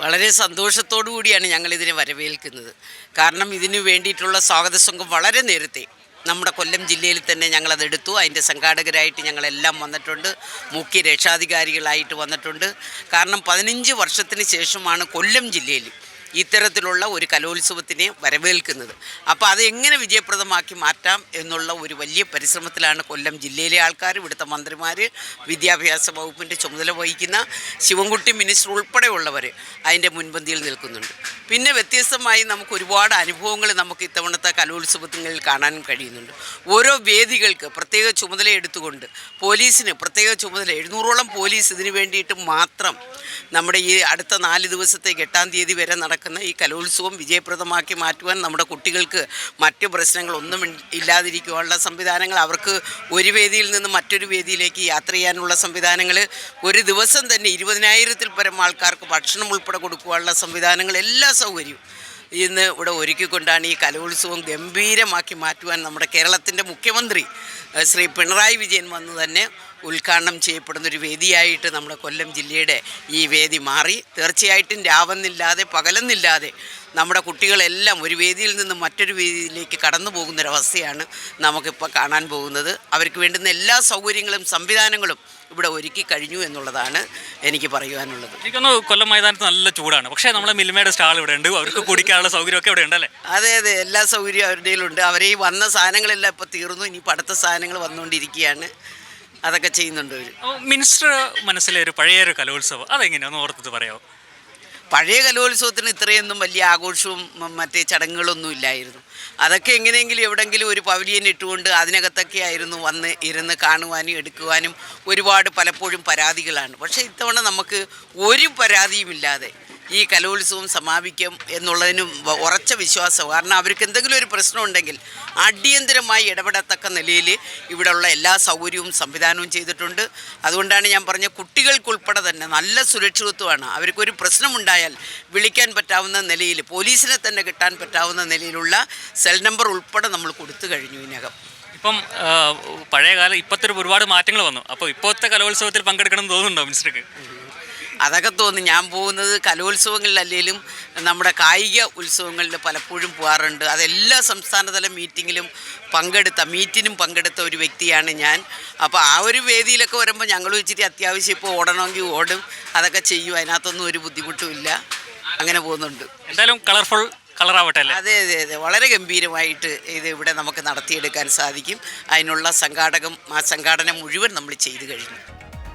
വളരെ സന്തോഷത്തോടു കൂടിയാണ് ഞങ്ങൾ ഇതിനെ വരവേൽക്കുന്നത്. കാരണം ഇതിനു വേണ്ടിയിട്ടുള്ള സ്വാഗത സംഘം വളരെ നേരത്തെ നമ്മുടെ കൊല്ലം ജില്ലയിൽ തന്നെ ഞങ്ങളതെടുത്തു അതിന്റെ സംഘാടകരായിട്ട് ഞങ്ങളെല്ലാം വന്നിട്ടുണ്ട്. മുഖ്യ രക്ഷാധികാരികളായിട്ട് വന്നിട്ടുണ്ട്. കാരണം പതിനഞ്ച് വർഷത്തിന് ശേഷമാണ് കൊല്ലം ജില്ലയിൽ ഇത്തരത്തിലുള്ള ഒരു കലോത്സവത്തിനെ വരവേൽക്കുന്നത്. അപ്പോൾ അത് എങ്ങനെ വിജയപ്രദമാക്കി മാറ്റാം എന്നുള്ള ഒരു വലിയ പരിശ്രമത്തിലാണ് കൊല്ലം ജില്ലയിലെ ആൾക്കാർ ഇവിടുത്തെ മന്ത്രിമാർ വിദ്യാഭ്യാസ വകുപ്പിന്റെ ചുമതല വഹിക്കുന്ന ശിവൻകുട്ടി മിനിസ്റ്റർ ഉൾപ്പെടെയുള്ളവർ അതിന്റെ മുൻപന്തിയിൽ നിൽക്കുന്നുണ്ട്. പിന്നെ വ്യത്യസ്തമായി നമുക്ക് ഒരുപാട് അനുഭവങ്ങൾ നമുക്ക് ഇത്തവണത്തെ കലോത്സവങ്ങളിൽ കാണാൻ കഴിയുന്നുണ്ട്. ഓരോ വേദികൾക്ക് പ്രത്യേക ചുമതല എടുത്തുകൊണ്ട് പോലീസിന് പ്രത്യേക ചുമതല എഴുന്നൂറോളം പോലീസ് ഇതിനു വേണ്ടിയിട്ട് മാത്രം നമ്മുടെ ഈ അടുത്ത നാല് ദിവസത്തേക്ക് എട്ടാം തീയതി വരെ നടക്കുന്ന ഈ കലോത്സവം വിജയപ്രദമാക്കി മാറ്റുവാൻ നമ്മുടെ കുട്ടികൾക്ക് മറ്റ് പ്രശ്നങ്ങളൊന്നും ഇല്ലാതിരിക്കുവാനുള്ള സംവിധാനങ്ങൾ അവർക്ക് ഒരു വേദിയിൽ നിന്ന് മറ്റൊരു വേദിയിലേക്ക് യാത്ര ചെയ്യാനുള്ള സംവിധാനങ്ങൾ ഒരു ദിവസം തന്നെ ഇരുപതിനായിരത്തിൽ പരം ആൾക്കാർക്ക് ഭക്ഷണം ഉൾപ്പെടെ കൊടുക്കുവാനുള്ള സംവിധാനങ്ങൾ എല്ലാ സൗകര്യവും ഇന്ന് ഇവിടെ ഒരുക്കിക്കൊണ്ടാണ് ഈ കലോത്സവം ഗംഭീരമാക്കി മാറ്റുവാൻ നമ്മുടെ കേരളത്തിന്റെ മുഖ്യമന്ത്രി ശ്രീ പിണറായി വിജയൻ വന്ന് തന്നെ ഉദ്ഘാടനം ചെയ്യപ്പെടുന്ന ഒരു വേദിയായിട്ട് നമ്മുടെ കൊല്ലം ജില്ലയുടെ ഈ വേദി മാറി. തീർച്ചയായിട്ടും രാവെന്നില്ലാതെ പകലെന്നില്ലാതെ നമ്മുടെ കുട്ടികളെല്ലാം ഒരു വേദിയിൽ നിന്ന് മറ്റൊരു വേദിയിലേക്ക് കടന്നു പോകുന്നൊരവസ്ഥയാണ് നമുക്കിപ്പോൾ കാണാൻ പോകുന്നത്. അവർക്ക് വേണ്ടുന്ന എല്ലാ സൗകര്യങ്ങളും സംവിധാനങ്ങളും ഇവിടെ ഒരുക്കി കഴിഞ്ഞു എന്നുള്ളതാണ് എനിക്ക് പറയുവാനുള്ളത്. എനിക്കൊന്ന് കൊല്ലം മൈതാനത്ത് നല്ല ചൂടാണ്. പക്ഷേ നമ്മളെ മിൽമയുടെ സ്റ്റാൾ ഇവിടെ ഉണ്ട്. അവർക്ക് കുടിക്കാനുള്ള സൗകര്യമൊക്കെ ഇവിടെ ഉണ്ടല്ലേ അതെ അതെ. എല്ലാ സൗകര്യവും അവരുടെ ഉണ്ട് അവരെ ഈ വന്ന സാധനങ്ങളെല്ലാം ഇപ്പോൾ തീർന്നു. ഇനി അടുത്ത സാധനങ്ങൾ വന്നുകൊണ്ടിരിക്കുകയാണ്. അതൊക്കെ ചെയ്യുന്നുണ്ട് മിനിസ്റ്റർ മനസ്സിലെ ഒരു പഴയ ഒരു കലോത്സവം അതെങ്ങനെയാണെന്ന് ഓർത്തിട്ട് പറയാമോ പഴയ കലോത്സവത്തിന് ഇത്രയൊന്നും വലിയ ആഘോഷവും മറ്റേ ചടങ്ങുകളൊന്നും ഇല്ലായിരുന്നു. അതൊക്കെ എങ്ങനെയെങ്കിലും എവിടെങ്കിലും ഒരു പവലിയൻ ഇട്ടുകൊണ്ട് അതിനകത്തൊക്കെ ആയിരുന്നു വന്ന് ഇരുന്ന് കാണുവാനും എടുക്കുവാനും ഒരുപാട് പലപ്പോഴും പരാതികളാണ്. പക്ഷേ ഇത്തവണ നമുക്ക് ഒരു പരാതിയുമില്ലാതെ ഈ കലോത്സവം സമാപിക്കും എന്നുള്ളതിനും ഉറച്ച വിശ്വാസം. കാരണം അവർക്ക് എന്തെങ്കിലും ഒരു പ്രശ്നം ഉണ്ടെങ്കിൽ അടിയന്തരമായി ഇടപെടത്തക്ക നിലയിൽ ഇവിടെയുള്ള എല്ലാ സൗകര്യവും സംവിധാനവും ചെയ്തിട്ടുണ്ട്. അതുകൊണ്ടാണ് ഞാൻ പറഞ്ഞ കുട്ടികൾക്കുൾപ്പെടെ തന്നെ നല്ല സുരക്ഷിതത്വമാണ്. അവർക്കൊരു പ്രശ്നമുണ്ടായാൽ വിളിക്കാൻ പറ്റാവുന്ന നിലയിൽ പോലീസിനെ തന്നെ കിട്ടാൻ പറ്റാവുന്ന നിലയിലുള്ള സെൽ നമ്പർ ഉൾപ്പെടെ നമ്മൾ കൊടുത്തു കഴിഞ്ഞു ഇതിനകം. ഇപ്പം ആ, പഴയ കാലം ഇപ്പോഴത്തെ ഒരു ഒരുപാട് മാറ്റങ്ങൾ വന്നു. അപ്പോൾ ഇപ്പോഴത്തെ കലോത്സവത്തിൽ പങ്കെടുക്കണം എന്ന് തോന്നുന്നുണ്ടോ മിനിസ്റ്റർക്ക്? അതൊക്കെ തോന്നി. ഞാൻ പോകുന്നത് കലോത്സവങ്ങളിലല്ലെങ്കിലും നമ്മുടെ കായിക ഉത്സവങ്ങളിൽ പലപ്പോഴും പോകാറുണ്ട് അതെല്ലാ സംസ്ഥാനതല മീറ്റിങ്ങിലും പങ്കെടുത്ത മീറ്റിനും പങ്കെടുത്ത ഒരു വ്യക്തിയാണ് ഞാൻ. അപ്പോൾ ആ ഒരു വേദിയിലൊക്കെ വരുമ്പോൾ ഞങ്ങൾ വെച്ചിട്ട് അത്യാവശ്യം ഇപ്പോൾ ഓടണമെങ്കിൽ ഓടും. അതൊക്കെ ചെയ്യും. അതിനകത്തൊന്നും ഒരു ബുദ്ധിമുട്ടുമില്ല അങ്ങനെ പോകുന്നുണ്ട്. എന്തായാലും കളർഫുൾ കളറാവട്ടെ അതെ അതെ അതെ. വളരെ ഗംഭീരമായിട്ട് ഇത് ഇവിടെ നമുക്ക് നടത്തിയെടുക്കാൻ സാധിക്കും. അതിനുള്ള സംഘാടകം ആ സംഘാടനം മുഴുവൻ നമ്മൾ ചെയ്തു കഴിഞ്ഞു.